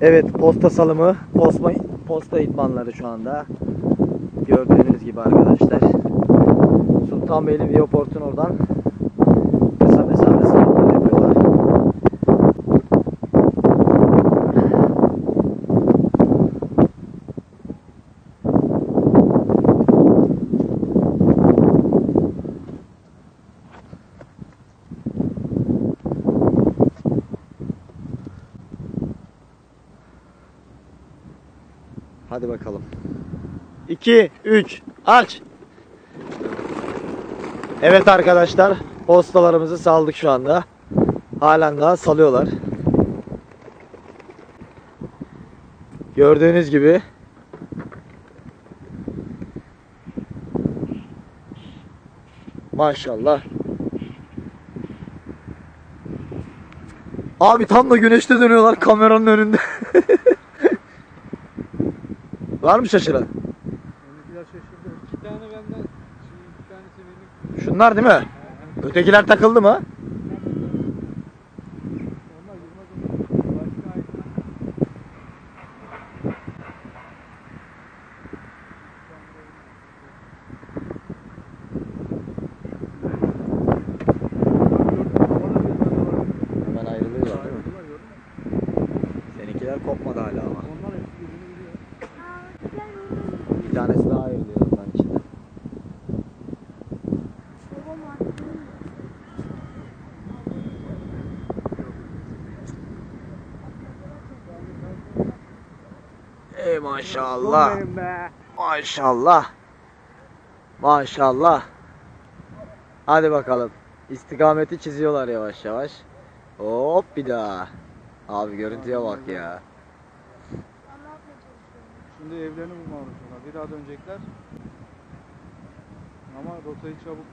Evet posta salımı, posta, posta idmanları şu anda. Gördüğünüz gibi arkadaşlar. Sultanbeyli Viyoport'un oradan Hadi bakalım. 2, 3, aç. Evet arkadaşlar, postalarımızı saldık şu anda. Halen daha salıyorlar. Gördüğünüz gibi. Maşallah. Abi tam da güneşte dönüyorlar kameranın önünde. Var mı şaşıran? Biraz şaşırdım. İki tane benden, şimdi bir tanesi benim. Şunlar değil mi? Ötekiler takıldı mı? Hemen ayrılıyorlar değil mi? Seninkiler kopmadı hala ama. Bir tanesi daha ayrılıyor ondan içinde. Ey maşallah. Maşallah. Maşallah. Hadi bakalım. İstikameti çiziyorlar yavaş yavaş. Hop bir daha. Abi görüntüye bak ya. Şimdi evlerini bulmalı sonra. Biraz dönecekler. Ama rotayı çabuk